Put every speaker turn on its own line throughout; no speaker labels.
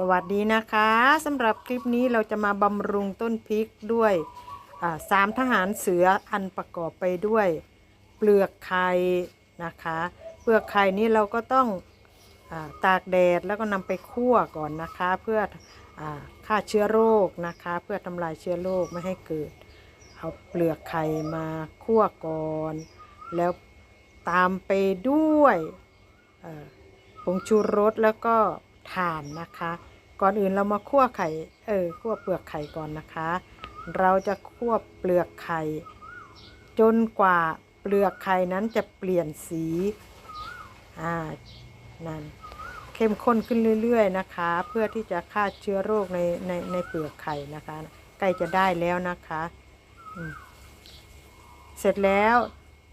สวัสดีนะคะสำหรับคลิปนี้เราจะมาบำรุงต้นพริกด้วยสามทหารเสืออันประกอบไปด้วย เปลือกไข่นะคะ เปลือกไข่นี้เราก็ต้องอตากแดดแล้วก็นำไปคั่วก่อนนะคะ เพื่ออฆ่าเชื้อโรคนะคะ เพื่อทำลายเชื้อโรคไม่ให้เกิด เอาเปลือกไข่มาคั่วก่อน แล้วตามไปด้วยผงชูรสแล้วก็ ถ่านนะคะ ก่อนอื่นเรามาคั่วไข่เออคั่วเปลือกไข่ก่อนนะคะ เราจะคั่วเปลือกไข่ จนกว่าเปลือกไข่นั้นจะเปลี่ยนสีอ่านั่นเข้มข้นขึ้นเรื่อย ๆ นะคะ เพื่อที่จะฆ่าเชื้อโรคในในในเปลือกไข่นะคะใกล้จะได้แล้วนะคะเสร็จแล้ว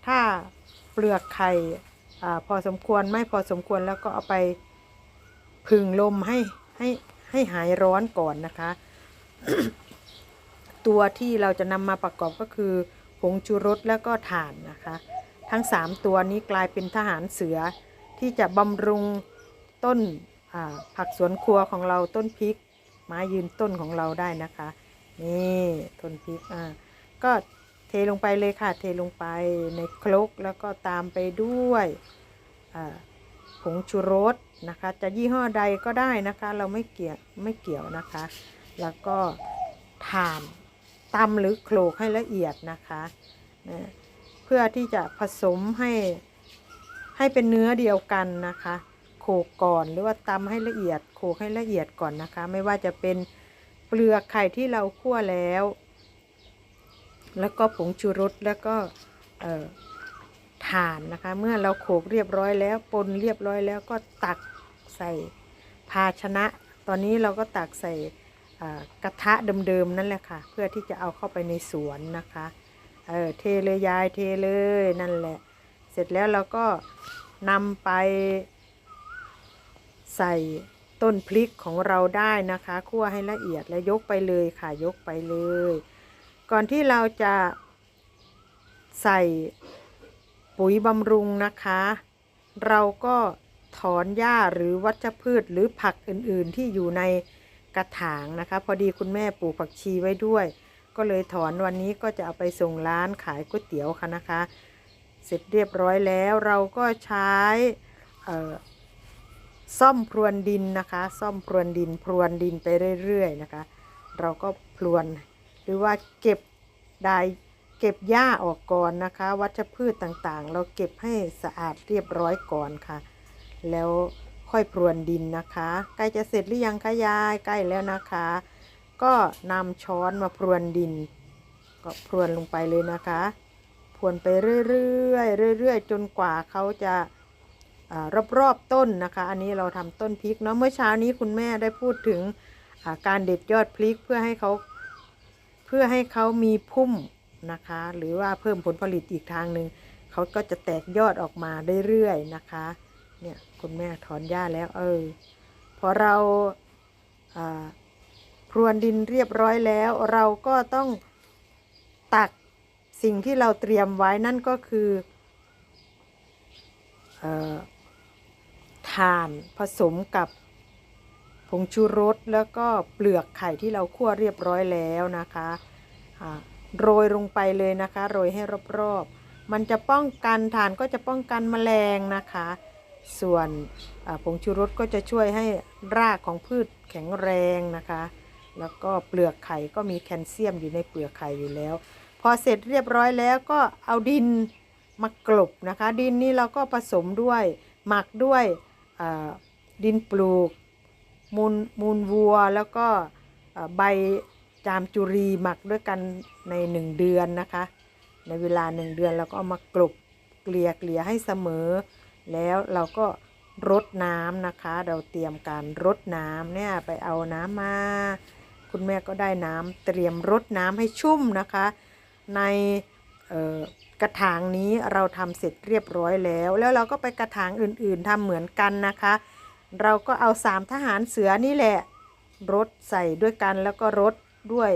ถ้าเปลือกไข่อาพอสมควรไม่พอสมควรแล้วก็เอาไป พึ่งลมให้ให้ให้หายร้อนก่อนนะคะ ตัวที่เราจะนำมาประกอบก็คือผงชูรสแล้วก็ถ่านนะคะ ทั้ง 3 ตัวนี้กลายเป็นทหารเสือที่จะบำรุงต้นผักสวนครัวของเราต้นพริกไม้ยืนต้นของเราได้นะคะ นี่ต้นพริกอ่าก็เทลงไปเลยค่ะ เทลงไปในครกแล้วก็ตามไปด้วยอ่า ผงชูรสนะคะ จะยี่ห้อใดก็ได้นะคะ เราไม่เกี่ยวไม่เกี่ยวนะคะ แล้วก็ถ่านตำหรือโขลกให้ละเอียดนะคะนะเพื่อที่จะผสมให้ให้เป็นเนื้อเดียวกันนะคะ โขลกก่อนหรือว่าตำให้ละเอียด โขลกให้ละเอียดก่อนนะคะ ไม่ว่าจะเป็นเปลือกไข่ที่เราคั่วแล้ว แล้วก็ผงชูรสแล้วก็เอ่อ ถ่านนะคะ เมื่อเราโขลกเรียบร้อยแล้วปนเรียบร้อยแล้วก็ตักใส่ภาชนะ ตอนนี้เราก็ตักใส่กระทะเดิมๆนั่นแหละค่ะ เพื่อที่จะเอาเข้าไปในสวนนะคะเออเทเลยยายเทเลยนั่นแหละ เสร็จแล้วเราก็นำไปใส่ต้นพริกของเราได้นะคะคั่วให้ละเอียดแล้วยกไปเลยค่ะยกไปเลย ก่อนที่เราจะใส่ ปุ๋ยบำรุงนะคะ เราก็ถอนหญ้าหรือวัชพืชหรือผักอื่นๆที่อยู่ในกระถางนะคะ พอดีคุณแม่ปลูกผักชีไว้ด้วย ก็เลยถอนวันนี้ก็จะเอาไปส่งร้านขายก๋วยเตี๋ยวค่ะนะคะ เสร็จเรียบร้อยแล้วเราก็ใช้เอ่อซ่อมพรวนดินนะคะ ซ่อมพรวนดินพรวนดินไปเรื่อยๆนะคะ เราก็พรวนหรือว่าเก็บได้ เก็บหญ้าออกก่อนนะคะ วัชพืชต่างๆ เราเก็บให้สะอาดเรียบร้อยก่อนค่ะ แล้วค่อยพรวนดินนะคะ ใกล้จะเสร็จหรือยังคะยายใกล้แล้วนะคะ ก็นำช้อนมาพรวนดิน ก็พรวนลงไปเลยนะคะ พรวนไปเรื่อยๆเรื่อยๆจนกว่าเขาจะอารอบๆต้นนะคะ อันนี้เราทำต้นพริกเนาะเมื่อเช้านี้คุณแม่ได้พูดถึงาการเด็ดยอดพริกเพื่อให้เขาเพื่อให้เขามีพุ่ม นะคะ หรือว่าเพิ่มผลผลิตอีกทางหนึ่งเขาก็จะแตกยอดออกมาเรื่อยๆนะคะ เนี่ยคุณแม่ถอนหญ้าแล้วเออพอเราพรวนดินเรียบร้อยแล้ว เราก็ต้องตักสิ่งที่เราเตรียมไว้นั่นก็คือเออถ่านผสมกับผงชูรสแล้วก็เปลือกไข่ที่เราคั่วเรียบร้อยแล้วนะคะอ่า โรยลงไปเลยนะคะ โรยให้รอบๆ มันจะป้องกันถ่านก็จะป้องกันแมลงนะคะ ส่วนผงชูรสก็จะช่วยให้รากของพืชแข็งแรงนะคะ แล้วก็เปลือกไข่ก็มีแคลเซียมอยู่ในเปลือกไข่อยู่แล้ว พอเสร็จเรียบร้อยแล้วก็เอาดินมากลบนะคะ ดินนี้เราก็ผสมด้วยหมักด้วยดินปลูกมูลมูลวัวแล้วก็ใบ จามจุรีหมักด้วยกันในหนึ่งเดือนนะคะ ในเวลาหนึ่งเดือนเราก็เอามากลบเกลี่ยเกลี่ยให้เสมอ แล้วเราก็รดน้ำนะคะ เราเตรียมการรดน้ำเนี่ยไปเอาน้ำมา คุณแม่ก็ได้น้ำเตรียมรดน้ำให้ชุ่มนะคะ ในกระถางนี้เราทำเสร็จเรียบร้อยแล้ว แล้วเราก็ไปกระถางอื่นๆทำเหมือนกันนะคะ เราก็เอาสามทหารเสือนี่แหละรดใส่ด้วยกันแล้วก็รด ด้วย